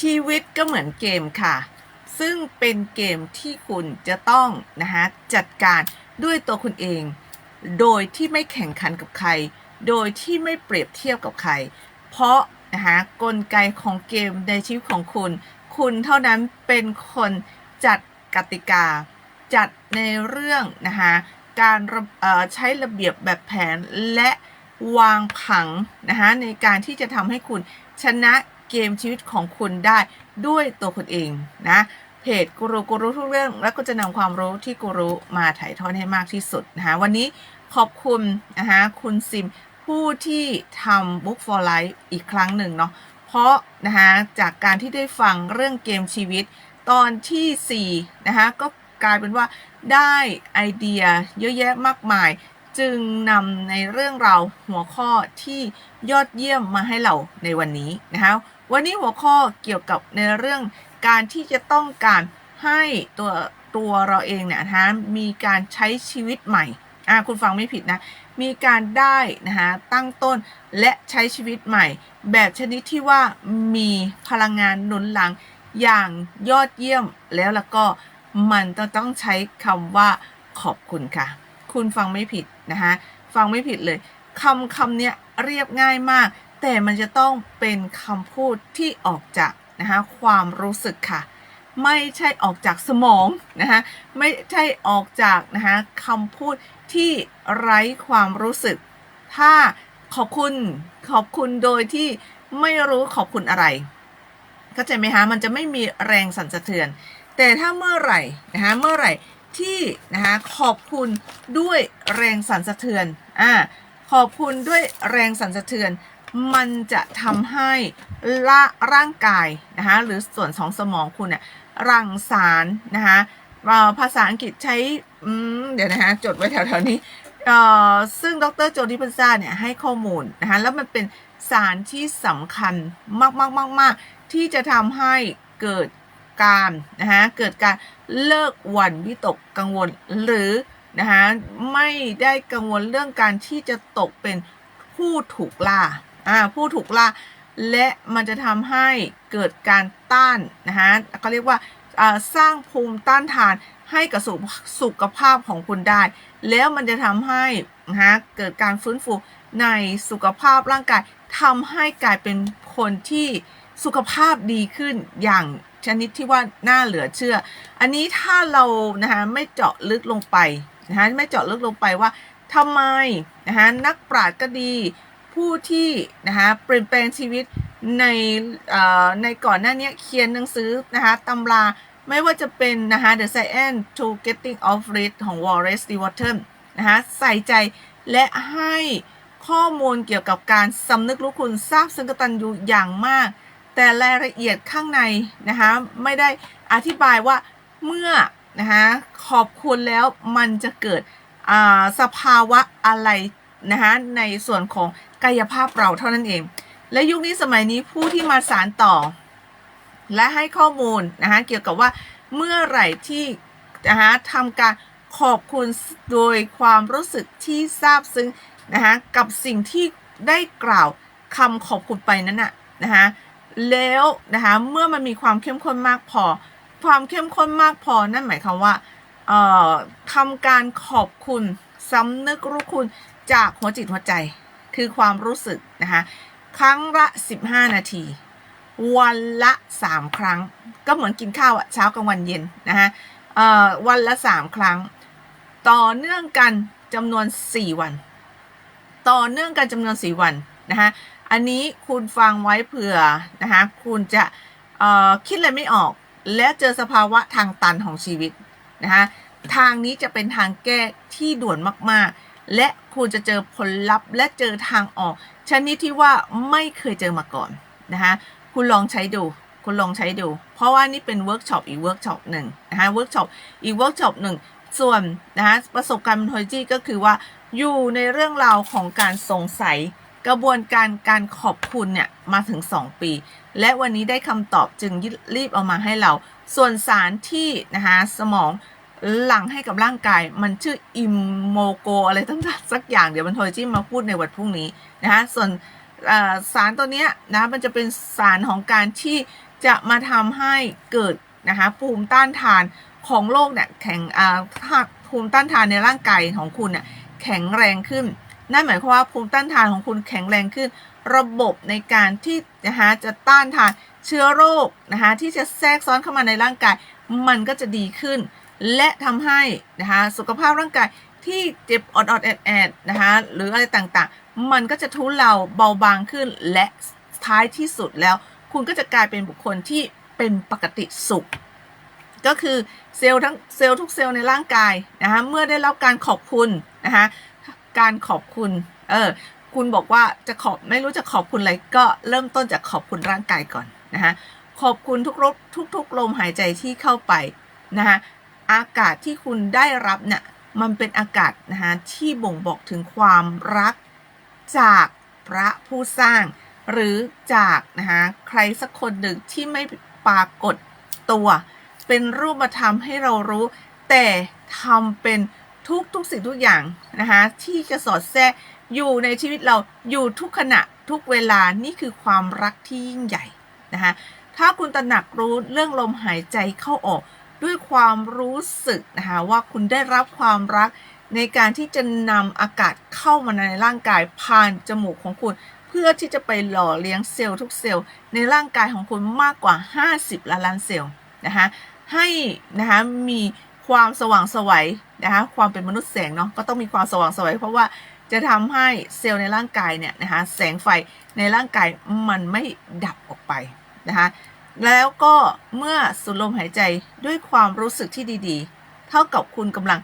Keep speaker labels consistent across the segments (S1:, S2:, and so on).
S1: ชีวิตก็เหมือนเกมค่ะ ซึ่งเป็นเกมที่คุณจะต้องนะคะจัดการด้วยตัวคุณเอง โดยที่ไม่แข่งขันกับใคร โดยที่ไม่เปรียบเทียบกับใคร เพราะนะคะกลไกของเกมในชีวิตของคุณ คุณเท่านั้นเป็นคนจัดกติกา จัดในเรื่องนะคะการใช้ระเบียบแบบแผนและวางผังนะคะในการที่จะทำให้คุณชนะ เกมชีวิตของคุณได้ด้วยตัวคุณเองนะเพจกูรูกูรู้ทุกเรื่อง แล้วก็จะนำความรู้ที่กูรูมาถ่ายทอดให้มากที่สุดนะคะวันนี้ขอบคุณนะคะคุณซิมผู้ที่ทำ Book for Life อีกครั้งหนึ่งเนาะเพราะนะคะจากการที่ได้ฟังเรื่องเกมชีวิต ตอนที่4นะคะก็กลายเป็นว่าได้ไอเดียเยอะแยะมากมาย จึงนำในเรื่องราวหัวข้อที่ยอดเยี่ยมมาให้เราในวันนี้นะคะ วันนี้หัวข้อเกี่ยวกับในเรื่องการที่จะต้องการให้ตัวตัวเราเองเนี่ยนะมีการใช้ชีวิตใหม่อ่าคุณฟังไม่ผิดนะ มีการได้นะคะตั้งต้นและใช้ชีวิตใหม่ แบบชนิดที่ว่ามีพลังงานหนุนหลังอย่างยอดเยี่ยมแล้วแล้วก็มันต้องต้องใช้คำว่าขอบคุณค่ะ คุณฟังไม่ผิดนะคะฟังไม่ผิดเลยคำคำเนี้ยเรียบง่ายมาก แต่มันจะต้องเป็นคำพูดที่ออกจากนะคะความรู้สึกค่ะ ไม่ใช่ออกจากสมองนะคะไม่ใช่ออกจากนะคะคำพูดที่ไร้ความรู้สึก ถ้าขอบคุณขอบคุณโดยที่ไม่รู้ขอบคุณอะไรเข้าใจไหมคะมันจะไม่มีแรงสั่นสะเทือน แต่ถ้าเมื่อไหร่นะคะเมื่อไหร่ที่นะคะขอบคุณด้วยแรงสั่นสะเทือนอ่าขอบคุณด้วยแรงสั่นสะเทือน มันจะทำให้ละร่างกายนะคะหรือส่วนของสมองคุณเนี่ยรังสารนะคะภาษาอังกฤษใช้เดี๋ยวนะคะจดไว้แถวๆนี้ซึ่งดรโจดิพันซาเนี่ยให้ข้อมูลนะคะแล้วมันเป็นสารที่สำคัญมากๆๆๆที่จะทำให้เกิดการนะคะเกิดการเลิกหวั่นวิตกกังวลหรือนะคะไม่ได้กังวลเรื่องการที่จะตกเป็นผู้ถูกล่า อ่าผู้ถูกล่าและมันจะทำให้เกิดการต้านนะคะเขาเรียกว่าสร้างภูมิต้านทานให้กับสุสุขภาพของคุณได้ แล้วมันจะทำให้นะคะเกิดการฟื้นฟูในสุขภาพร่างกายทำให้กลายเป็นคนที่สุขภาพดีขึ้นอย่างชนิดที่ว่าน่าเหลือเชื่อ อันนี้ถ้าเรานะคะไม่เจาะลึกลงไปนะคะไม่เจาะลึกลงไปว่าทำไมนะคะนักปราชญ์ก็ดี ผู้ที่นะคะเปลี่ยนแปลงชีวิตในในก่อนหน้านี้เขียนหนังสือนะคะตำราไม่ว่าจะเป็นนะคะ The Science to Getting Off r i d ของ Wallace d e w a t t o n นะคะใส่ใจและให้ข้อมูลเกี่ยวกับการสำนึกรู้คุณทราบซึ้งกตัญญูอย่างมาก แต่รายละเอียดข้างในนะคะไม่ได้อธิบายว่าเมื่อนะคะขอบคุณแล้วมันจะเกิดอ่าสภาวะอะไรนะคะในส่วนของ กายภาพเราเท่านั้นเอง และยุคนี้สมัยนี้ผู้ที่มาสารต่อ และให้ข้อมูลนะคะเกี่ยวกับว่าเมื่อไหร่ที่นะคะทำการขอบคุณโดยความรู้สึกที่ซาบซึ้งนะคะกับสิ่งที่ได้กล่าวคำขอบคุณไปนั้นน่ะนะคะแล้วนะคะเมื่อมันมีความเข้มข้นมากพอ ความเข้มข้นมากพอนั่นหมายความว่าเอ่อทำการขอบคุณสำนึกรู้คุณจากหัวจิตหัวใจ คือความรู้สึกนะคะ ครั้งละ 15 นาที วันละ 3 ครั้ง ก็เหมือนกินข้าวอะเช้ากลางวันเย็นนะคะเอ่อวันละ 3 ครั้ง ต่อเนื่องกันจำนวน 4 วัน ต่อเนื่องกันจำนวน 4 วันนะคะอันนี้คุณฟังไว้เผื่อนะคะคุณจะเอ่อคิดอะไรไม่ออก และเจอสภาวะทางตันของชีวิตนะคะทางนี้จะเป็นทางแก้ที่ด่วนมาก ๆ และคุณจะเจอผลลัพธ์และเจอทางออก ชนิดที่ว่าไม่เคยเจอมาก่อนนะคะคุณลองใช้ดู คุณลองใช้ดู เพราะว่านี่เป็นเวิร์กช็อปอีกเวิร์กช็อปหนึ่งนะคะเวิร์กช็อปอีกเวิร์กช็อปหนึ่งส่วนนะคะประสบการณ์บนโทจีก็คือว่าอยู่ในเรื่องราวของการสงสัยกระบวนการการขอบคุณเนี่ยมาถึง 2 ปี และวันนี้ได้คำตอบจึงรีบเอามาให้เรา ส่วนสารที่นะคะสมอง หลั่งให้กับร่างกาย มันชื่ออิมโมโกอะไรทั้งสักอย่างเดี๋ยวมันโทรจิ้มมาพูดในวันพรุ่งนี้นะคะส่วนสารตัวเนี้ยนะมันจะเป็นสารของการที่จะมาทำให้เกิดนะคะภูมิต้านทานของโรคเนี่ยแข็งภูมิต้านทานในร่างกายของคุณเนี่ยแข็งแรงขึ้น นั่นหมายความว่าภูมิต้านทานของคุณแข็งแรงขึ้น ระบบในการที่นะคะจะต้านทานเชื้อโรคนะคะที่จะแทรกซ้อนเข้ามาในร่างกาย มันก็จะดีขึ้น และทำให้นะคะสุขภาพร่างกายที่เจ็บออดๆแอดๆนะคะหรืออะไรต่างๆ มันก็จะทุเลาเบาบางขึ้นและท้ายที่สุดแล้ว คุณก็จะกลายเป็นบุคคลที่เป็นปกติสุข ก็คือเซลล์ทั้งเซลล์ทุกเซลล์ในร่างกายนะคะเมื่อได้รับการขอบคุณนะคะการขอบคุณเออคุณบอกว่าจะขอบไม่รู้จะขอบคุณอะไรก็เริ่มต้นจากขอบคุณร่างกายก่อนนะคะขอบคุณทุกรบทุกๆลมหายใจที่เข้าไปนะคะ อากาศที่คุณได้รับเนี่ย มันเป็นอากาศนะคะที่บ่งบอกถึงความรักจากพระผู้สร้าง หรือจากนะคะใครสักคนหนึ่งที่ไม่ปรากฏตัว เป็นรูปธรรมให้เรารู้ แต่ทำเป็นทุกทุกสิ่งทุกอย่างนะคะที่จะสอดแทรกอยู่ในชีวิตเราอยู่ทุกขณะทุกเวลานี่คือความรักที่ยิ่งใหญ่นะคะถ้าคุณตระหนักรู้เรื่องลมหายใจเข้าออก ด้วยความรู้สึกนะคะว่าคุณได้รับความรักในการที่จะนำอากาศเข้ามาในร่างกายผ่านจมูกของคุณ เพื่อที่จะไปหล่อเลี้ยงเซลล์ทุกเซลล์ในร่างกายของคุณมากกว่า 50 ล้านล้านเซลล์นะคะให้นะคะมีความสว่างสวัยนะคะความเป็นมนุษย์แสงเนาะก็ต้องมีความสว่างสวัยเพราะว่าจะทำให้เซลล์ในร่างกายเนี่ยนะคะแสงไฟในร่างกายมันไม่ดับออกไปนะคะ แล้วก็เมื่อสูดลมหายใจด้วยความรู้สึกที่ดีๆ เท่ากับคุณกำลัง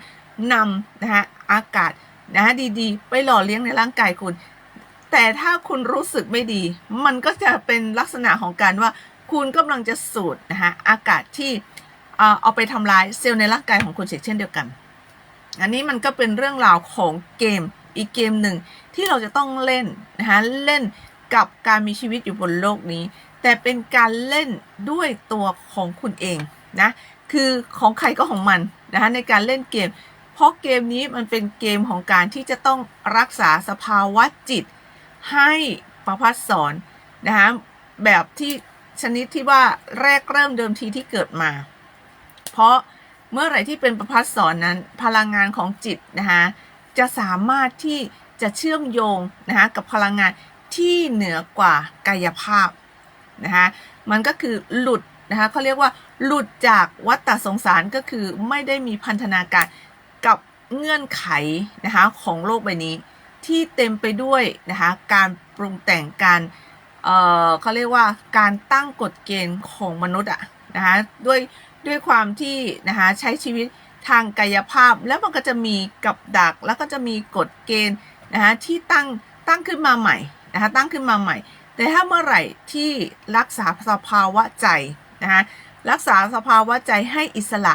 S1: นำนะคะอากาศนะคะดีๆ ไปหล่อเลี้ยงในร่างกายคุณ แต่ถ้าคุณรู้สึกไม่ดี มันก็จะเป็นลักษณะของการว่าคุณกำลังจะสูดนะคะอากาศที่เอาไปทำลายเซลล์ในร่างกายของคุณเช่นเดียวกัน อันนี้มันก็เป็นเรื่องราวของเกมอีกเกมหนึ่งที่เราจะต้องเล่นนะคะเล่นกับการมีชีวิตอยู่บนโลกนี้ แต่เป็นการเล่นด้วยตัวของคุณเองนะคือของใครก็ของมันนะคะในการเล่นเกม เพราะเกมนี้มันเป็นเกมของการที่จะต้องรักษาสภาวะจิต ให้ประพัดสอนนะคะแบบที่ชนิดที่ว่าแรกเริ่มเดิมทีที่เกิดมา เพราะเมื่อไหร่ที่เป็นประพัดสอนนั้น พลังงานของจิตนะคะจะสามารถที่จะเชื่อมโยงนะคะกับพลังงานที่เหนือกว่ากายภาพ นะคะมันก็คือหลุดนะคะเขาเรียกว่าหลุดจากวัฏสงสารก็คือไม่ได้มีพันธนาการกับเงื่อนไขนะคะของโลกใบนี้ ที่เต็มไปด้วยนะคะการปรุงแต่งการเอ่อเขาเรียกว่าการตั้งกฎเกณฑ์ของมนุษย์อะนะคะด้วยด้วยความที่นะคะใช้ชีวิตทางกายภาพแล้วมันก็จะมีกับดักแล้วก็จะมีกฎเกณฑ์นะคะที่ตั้งตั้งขึ้นมาใหม่นะคะตั้งขึ้นมาใหม่ แต่ถ้าเมื่อไหร่ที่รักษาสภาวะใจนะคะรักษาสภาวะใจให้อิสระ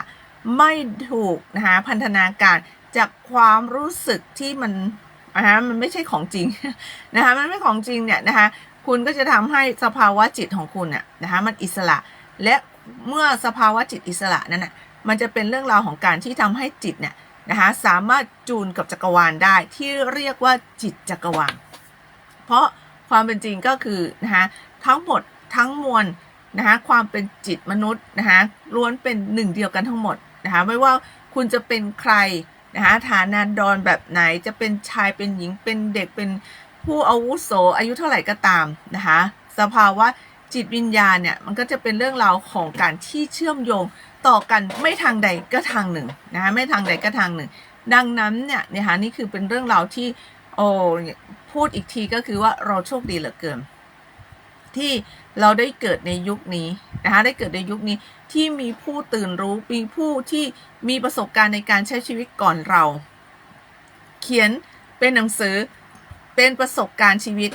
S1: ไม่ถูกนะคะพันธนาการจากความรู้สึกที่มันนะคะมันไม่ใช่ของจริงนะคะมันไม่ของจริงเนี่ยนะคะคุณก็จะทำให้สภาวะจิตของคุณเนี่ยนะคะมันอิสระ และเมื่อสภาวะจิตอิสระนั้นน่ะมันจะเป็นเรื่องราวของการที่ทำให้จิตเนี่ยนะคะสามารถจูนกับจักรวาลได้ที่เรียกว่าจิตจักรวาล เพราะ ความเป็นจริงก็คือนะคะทั้งหมดทั้งมวลนะคะความเป็นจิตมนุษย์นะคะล้วนเป็นหนึ่งเดียวกันทั้งหมดนะคะไม่ว่าคุณจะเป็นใครนะคะฐานะดอนแบบไหนจะเป็นชายเป็นหญิงเป็นเด็กเป็นผู้อาวุโสอายุเท่าไหร่ก็ตามนะคะสภาวะจิตวิญญาณเนี่ยมันก็จะเป็นเรื่องราวของการที่เชื่อมโยงต่อกันไม่ทางใดก็ทางหนึ่งนะคะไม่ทางใดก็ทางหนึ่ง ดังนั้นเนี่ยนะคะนี่คือเป็นเรื่องราวที่โอ้ พูดอีกทีก็คือว่าเราโชคดีเหลือเกิน ที่เราได้เกิดในยุคนี้นะคะได้เกิดในยุคนี้ที่มีผู้ตื่นรู้มีผู้ที่มีประสบการณ์ในการใช้ชีวิตก่อนเรา เขียนเป็นหนังสือเป็นประสบการณ์ชีวิต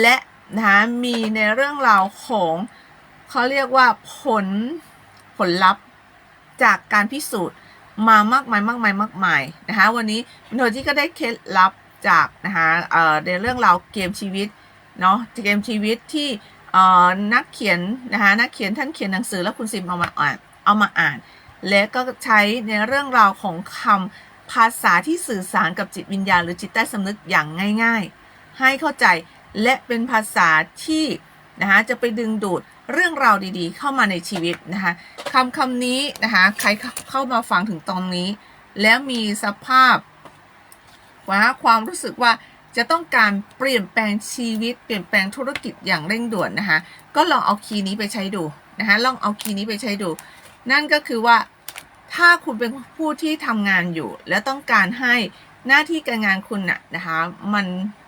S1: และนะคะมีในเรื่องราวของเขาเรียกว่าผลผลลัพธ์จากการพิสูจน์มามากมายมากมายมากมายนะคะวันนี้โนที่ก็ได้เคล็ดลับ จากนะคะในเรื่องราวเกมชีวิตเนาะเกมชีวิตที่นักเขียนนะคะนักเขียนท่านเขียนหนังสือแล้วคุณซิมเอามาอ่านเอามาอ่าน และก็ใช้ในเรื่องราวของคำภาษาที่สื่อสารกับจิตวิญญาณ หรือจิตใต้สำนึกอย่างง่าย ๆ ให้เข้าใจและเป็นภาษาที่นะคะจะไปดึงดูดเรื่องราวดีๆ เข้ามาในชีวิตนะคะคำคำนี้นะคะใครเข้ามาฟังถึงตอนนี้ แล้วมีสภาพ ว่าความรู้สึกว่าจะต้องการเปลี่ยนแปลงชีวิต เปลี่ยนแปลงธุรกิจอย่างเร่งด่วนนะคะ ก็ลองเอาคีย์นี้ไปใช้ดูนะคะลองเอาคีย์นี้ไปใช้ดู นั่นก็คือว่าถ้าคุณเป็นผู้ที่ทำงานอยู่ แล้วต้องการให้หน้าที่การงานคุณน่ะนะคะมัน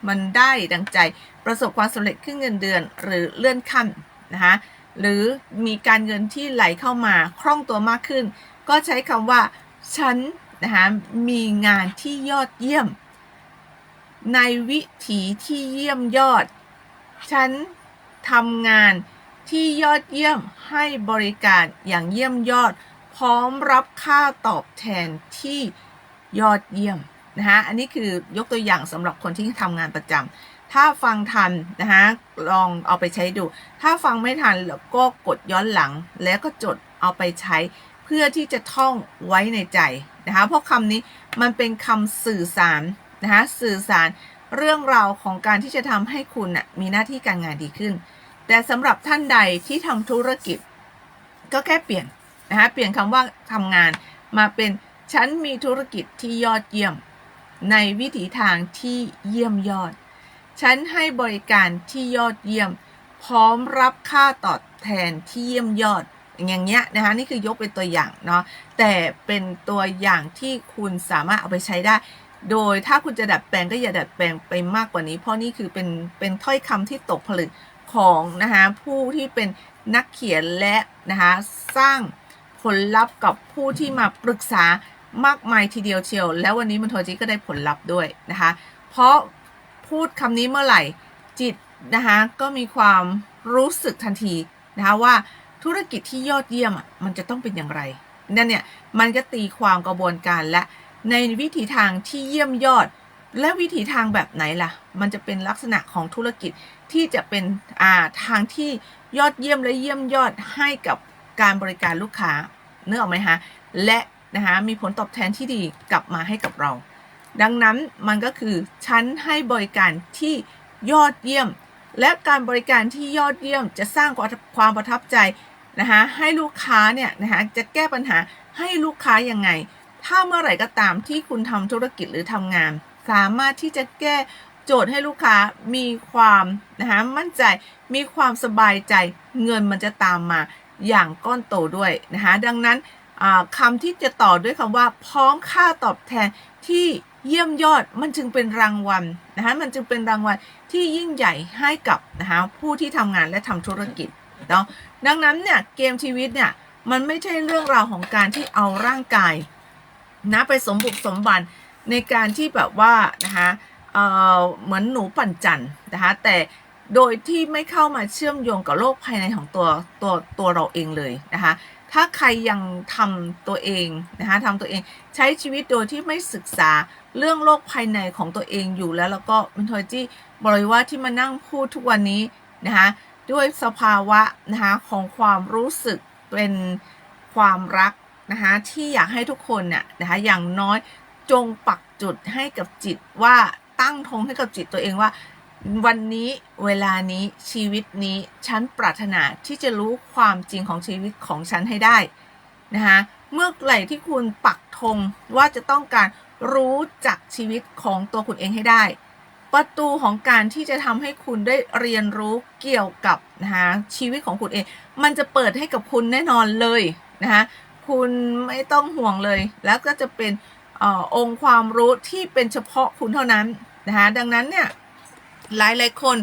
S1: มันได้ดังใจประสบความสำเร็จขึ้นเงินเดือนหรือเลื่อนขั้นนะคะหรือมีการเงินที่ไหลเข้ามาคล่องตัวมากขึ้น ก็ใช้คำว่า ฉันนะคะมีงานที่ยอดเยี่ยม ในวิถีที่เยี่ยมยอด ฉันทำงานที่ยอดเยี่ยมให้บริการอย่างเยี่ยมยอด พร้อมรับค่าตอบแทนที่ยอดเยี่ยมนะคะอันนี้คือยกตัวอย่างสำหรับคนที่ทำงานประจำถ้าฟังทันนะคะลองเอาไปใช้ดู ถ้าฟังไม่ทันแล้วก็กดย้อนหลังแล้วก็จดเอาไปใช้ เพื่อที่จะท่องไว้ในใจนะคะเพราะคำนี้มันเป็นคำสื่อสาร นะคะสื่อสารเรื่องราวของการที่จะทำให้คุณนะมีหน้าที่การงานดีขึ้น แต่สำหรับท่านใดที่ทำธุรกิจ ก็แค่เปลี่ยนนะคะเปลี่ยนคำว่าทำงานมาเป็นฉันมีธุรกิจที่ยอดเยี่ยม ในวิถีทางที่เยี่ยมยอด ฉันให้บริการที่ยอดเยี่ยม พร้อมรับค่าตอบแทนที่เยี่ยมยอด อย่างเงี้ยนะคะนี่คือยกเป็นตัวอย่างเนาะแต่เป็นตัวอย่างที่คุณสามารถเอาไปใช้ได้ โดยถ้าคุณจะดัดแปลงก็อย่าดัดแปลงไปมากกว่านี้ เพราะนี่คือเป็นเป็นถ้อยคำที่ตกผลึกของนะคะผู้ที่เป็นนักเขียนและนะคะสร้างผลลัพธ์กับผู้ที่มาปรึกษามากมายทีเดียวเชียว แล้ววันนี้มันโทจิก็ได้ผลลัพธ์ด้วยนะคะ เพราะพูดคำนี้เมื่อไหร่จิตนะคะก็มีความรู้สึกทันทีนะคะว่าธุรกิจที่ยอดเยี่ยมอะมันจะต้องเป็นอย่างไรนั่นเนี่ยมันก็ตีความกระบวนการและ ในวิถีทางที่เยี่ยมยอด และวิถีทางแบบไหนล่ะ มันจะเป็นลักษณะของธุรกิจที่จะเป็นอ่าทางที่ยอดเยี่ยมและเยี่ยมยอดให้กับการบริการลูกค้าเนื้อออกไหมคะและนะคะมีผลตอบแทนที่ดีกลับมาให้กับเรา ดังนั้นมันก็คือฉันให้บริการที่ยอดเยี่ยม และการบริการที่ยอดเยี่ยมจะสร้างความประทับใจนะคะให้ลูกค้าเนี่ยนะคะจะแก้ปัญหาให้ลูกค้ายังไง ถ้าเมื่อไหร่ก็ตามที่คุณทำธุรกิจหรือทำงาน สามารถที่จะแก้โจทย์ให้ลูกค้ามีความนะคะมั่นใจมีความสบายใจเงินมันจะตามมาอย่างก้อนโตด้วยนะคะดังนั้นคำที่จะต่อด้วยคำว่า พร้อมค่าตอบแทนที่เยี่ยมยอดมันจึงเป็นรางวัลนะคะมันจึงเป็นรางวัลที่ยิ่งใหญ่ให้กับนะคะผู้ที่ทำงานและทำธุรกิจเนาะดังนั้นเนี่ยเกมชีวิตเนี่ยมันไม่ใช่เรื่องราวของการที่เอาร่างกาย นะไปสมบุกสมบันในการที่แบบว่านะคะเเหมือนหนูปั่นจันนะคะแต่โดยที่ไม่เข้ามาเชื่อมโยงกับโลกภายในของตัวตัวตัวเราเองเลยนะคะถ้าใครยังทำตัวเองนะคะทำตัวเองใช้ชีวิตโดยที่ไม่ศึกษาเรื่องโลกภายในของตัวเองอยู่แล้ว แล้วก็มินทอยจี้บริว่าที่มานั่งพูดทุกวันนี้นะคะด้วยสภาวะนะคะของความรู้สึกเป็นความรัก นะคะที่อยากให้ทุกคนเนี่ยนะคะอย่างน้อยจงปักจุดให้กับจิตว่าตั้งทงให้กับจิตตัวเองว่า วันนี้เวลานี้ชีวิตนี้ฉันปรารถนาที่จะรู้ความจริงของชีวิตของฉันให้ได้นะคะเมื่อไหร่ที่คุณปักธงว่าจะต้องการรู้จักชีวิตของตัวคุณเองให้ได้ ประตูของการที่จะทำให้คุณได้เรียนรู้เกี่ยวกับนะคะชีวิตของคุณเอง มันจะเปิดให้กับคุณแน่นอนเลยนะคะ คุณไม่ต้องห่วงเลย แล้วก็จะเป็นอองค์ความรู้ที่เป็นเฉพาะคุณเท่านั้นนะคะดังนั้นเนี่ยหลายหลายคน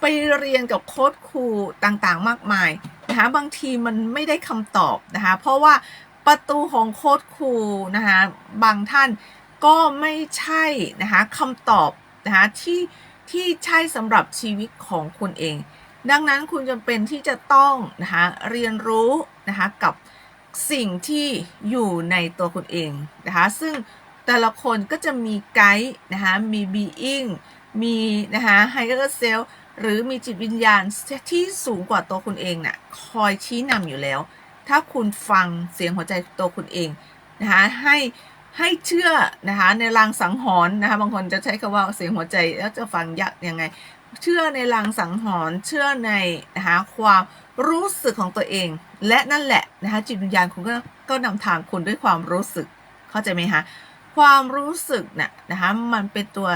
S1: ไปเรียนกับโค้ดครูต่างๆ มากมายนะคะบางทีมันไม่ได้คำตอบนะคะเพราะว่าประตูของโค้ดครูนะคะบางท่านก็ไม่ใช่นะคะคำตอบนะคะที่ที่ใช่สำหรับชีวิตของคุณเอง ดังนั้นคุณจำเป็นที่จะต้องนะคะเรียนรู้นะคะกับ สิ่งที่อยู่ในตัวคุณเองนะคะซึ่งแต่ละคนก็จะมีไกด์นะคะมี being มีนะคะไฮเออร์เซลหรือมีจิตวิญญาณที่สูงกว่าตัวคุณเองนะ่ะคอยชี้นำอยู่แล้ว ถ้าคุณฟังเสียงหัวใจตัวคุณเองนะคะให้ให้เชื่อนะคะในรางสังหรณ์นะคะบางคนจะใช้คำว่าเสียงหัวใจแล้วจะฟังยากยังไง เชื่อในลางสังหรณ์เชื่อในนะคะความ รู้สึกของตัวเอง และนั่นแหละนะคะจิตวิญญาณคุณก็ก็นำทางคุณด้วยความรู้สึก เข้าใจไหมคะความรู้สึกน่ะนะคะมันเป็นตัว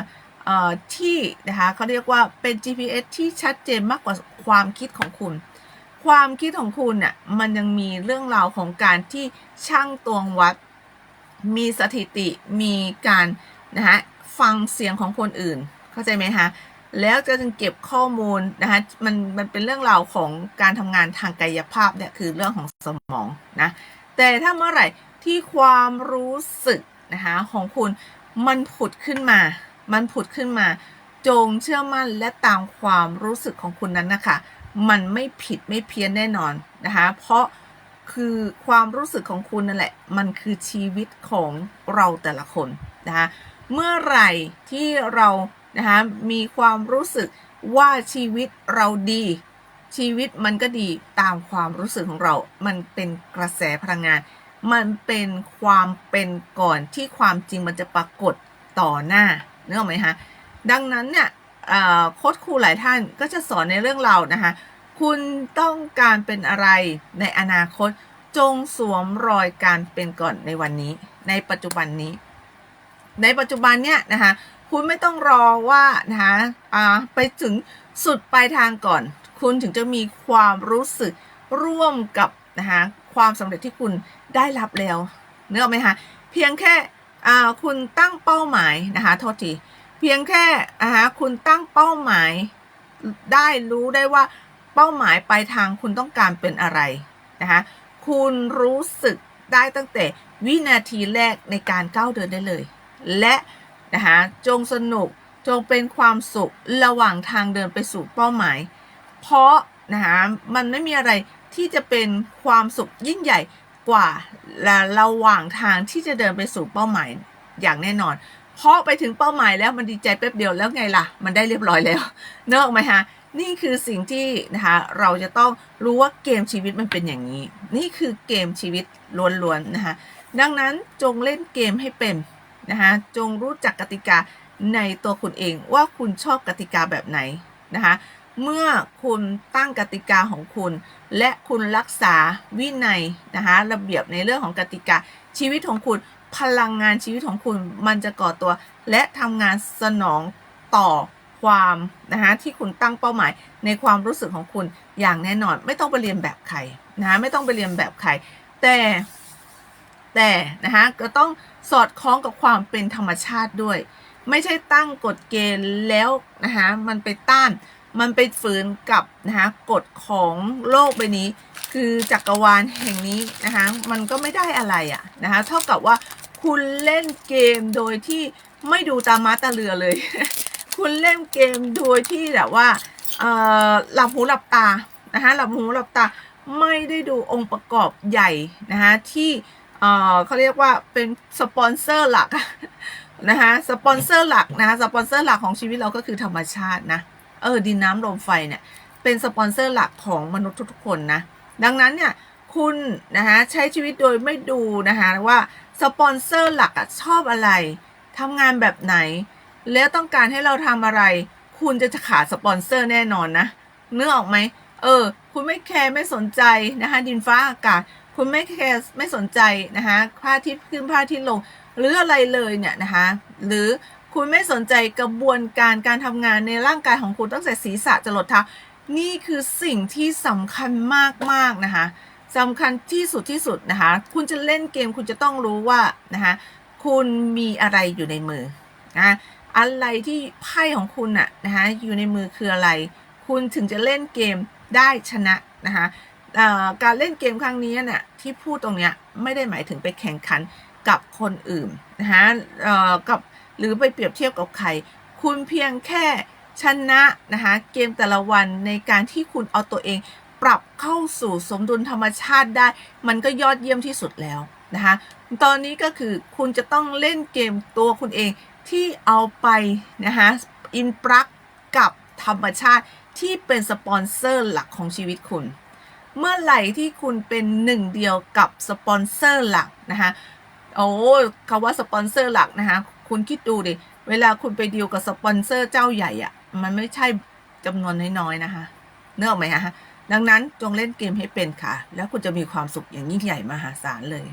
S1: ที่นะคะเขาเรียกว่าเป็น GPS ที่ชัดเจนมากกว่าความคิดของคุณ ความคิดของคุณน่ะมันยังมีเรื่องราวของการที่ช่างตวงวัด มีสถิติมีการนะคะฟังเสียงของคนอื่น เข้าใจไหมคะ แล้วจะจึงเก็บข้อมูลนะคะมันมันเป็นเรื่องราวของการทำงานทางกายภาพเนี่ยคือเรื่องของสมองนะแต่ถ้าเมื่อไหร่ที่ความรู้สึกนะคะของคุณมันผุดขึ้นมา มันผุดขึ้นมา จงเชื่อมั่นและตามความรู้สึกของคุณนั้นนะคะมันไม่ผิดไม่เพี้ยนแน่นอนนะคะเพราะคือความรู้สึกของคุณนั่นแหละ มันคือชีวิตของเราแต่ละคนนะคะเมื่อไหร่ที่เรา นะคะมีความรู้สึกว่าชีวิตเราดี ชีวิตมันก็ดีตามความรู้สึกของเรา มันเป็นกระแสพลังงาน มันเป็นความเป็นก่อนที่ความจริงมันจะปรากฏต่อหน้านึกออกไหมคะดังนั้นเนี่ยโค้ชครูหลายท่านก็จะสอนในเรื่องเรานะคะ คุณต้องการเป็นอะไรในอนาคตจงสวมรอยการเป็นก่อนในวันนี้ ในปัจจุบันนี้ ในปัจจุบันเนี่ยนะคะ คุณไม่ต้องรอว่านะคะไปถึงสุดปลายทางก่อน คุณถึงจะมีความรู้สึกร่วมกับนะคะความสำเร็จที่คุณได้รับแล้วเนื้อไหมคะเพียงแค่คุณตั้งเป้าหมายนะคะโทษทีเพียงแค่นะคะคุณตั้งเป้าหมายได้รู้ได้ว่าเป้าหมายปลายทางคุณต้องการเป็นอะไรนะคะคุณรู้สึกได้ตั้งแต่วินาทีแรกในการก้าวเดินได้เลย และ นะคะจงสนุกจงเป็นความสุขระหว่างทางเดินไปสู่เป้าหมาย เพราะนะคะมันไม่มีอะไรที่จะเป็นความสุขยิ่งใหญ่กว่าระหว่างทางที่จะเดินไปสู่เป้าหมายอย่างแน่นอน เพราะไปถึงเป้าหมายแล้วมันดีใจแป๊บเดียวแล้วไงล่ะ มันได้เรียบร้อยแล้วเนอะไหมฮะนี่คือสิ่งที่นะคะเราจะต้องรู้ว่าเกมชีวิตมันเป็นอย่างนี้ นี่คือเกมชีวิตล้วนๆนะคะดังนั้นจงเล่นเกมให้เป็น นะคะจงรู้จักกติกาในตัวคุณเองว่าคุณชอบกติกาแบบไหนนะคะเมื่อคุณตั้งกติกาของคุณ และคุณรักษาวินัยนะคะระเบียบในเรื่องของกติกาชีวิตของคุณพลังงานชีวิตของคุณมันจะก่อตัว และทำงานสนองต่อความนะคะที่คุณตั้งเป้าหมายในความรู้สึกของคุณอย่างแน่นอน ไม่ต้องไปเรียนแบบใครนะคะไม่ต้องไปเรียนแบบใคร แต่แต่นะคะก็ต้อง สอดคล้องกับความเป็นธรรมชาติด้วย ไม่ใช่ตั้งกฎเกณฑ์แล้วนะคะมันไปต้าน มันไปฝืนกับนะคะกฎของโลกใบนี้ คือจักรวาลแห่งนี้นะคะมันก็ไม่ได้อะไรอะนะคะเท่ากับว่าคุณเล่นเกมโดยที่ไม่ดูตามาตาเรือเลย คุณเล่นเกมโดยที่แบบว่าหลับหูหลับตานะคะหลับหูหลับตาไม่ได้ดูองค์ประกอบใหญ่นะคะที่ เขาเรียกว่าเป็นสปอนเซอร์หลักนะคะสปอนเซอร์หลักนะคะสปอนเซอร์หลักของชีวิตเราก็คือธรรมชาตินะเออดินน้ำลมไฟเนี่ยเป็นสปอนเซอร์หลักของมนุษย์ทุกๆคนนะดังนั้นเนี่ยคุณนะคะใช้ชีวิตโดยไม่ดูนะคะว่าสปอนเซอร์หลักชอบอะไรทำงานแบบไหน แล้วต้องการให้เราทำอะไร คุณจะขาดสปอนเซอร์แน่นอนนะเนื้อออกไหมเออ คุณไม่แคร์ไม่สนใจนะคะดินฟ้าอากาศ คุณไม่แคร์ไม่สนใจนะคะพระอาทิตย์ขึ้นพระอาทิตย์ลง หรืออะไรเลยเนี่ยนะคะหรือคุณไม่สนใจกระบวนการการทำงานในร่างกายของคุณตั้งแต่ศีรษะจรดเท้านี่คือสิ่งที่สำคัญมากๆนะคะสำคัญที่สุดที่สุดนะคะ คุณจะเล่นเกมคุณจะต้องรู้ว่านะคะคุณมีอะไรอยู่ในมือนะอะไรที่ไพ่ของคุณอะนะคะอยู่ในมือคืออะไร คุณถึงจะเล่นเกมได้ชนะนะคะ การเล่นเกมครั้งนี้เนี่ยที่พูดตรงเนี้ยไม่ได้หมายถึงไปแข่งขันกับคนอื่นนะคะกับหรือไปเปรียบเทียบกับใคร คุณเพียงแค่ชนะนะคะเกมแต่ละวันในการที่คุณเอาตัวเอง ปรับเข้าสู่สมดุลธรรมชาติได้ มันก็ยอดเยี่ยมที่สุดแล้วนะคะตอนนี้ก็คือคุณจะต้องเล่นเกมตัวคุณเองที่เอาไปนะคะอินปรักกับธรรมชาติที่เป็นสปอนเซอร์หลักของชีวิตคุณ เมื่อไหร่ที่คุณเป็นหนึ่งเดียวกับสปอนเซอร์หลักนะคะโอ้คาว่าสปอนเซอร์หลักนะคะคุณคิดดูดิ เวลาคุณไปดีลกับสปอนเซอร์เจ้าใหญ่อะ่ะมันไม่ใช่จำนวนน้อยๆนะคะเนื้อออกไหมคะดังนั้นจงเล่นเกมให้เป็นค่ะ แล้วคุณจะมีความสุขอย่างยิ่งใหญ่มหาศาลเลย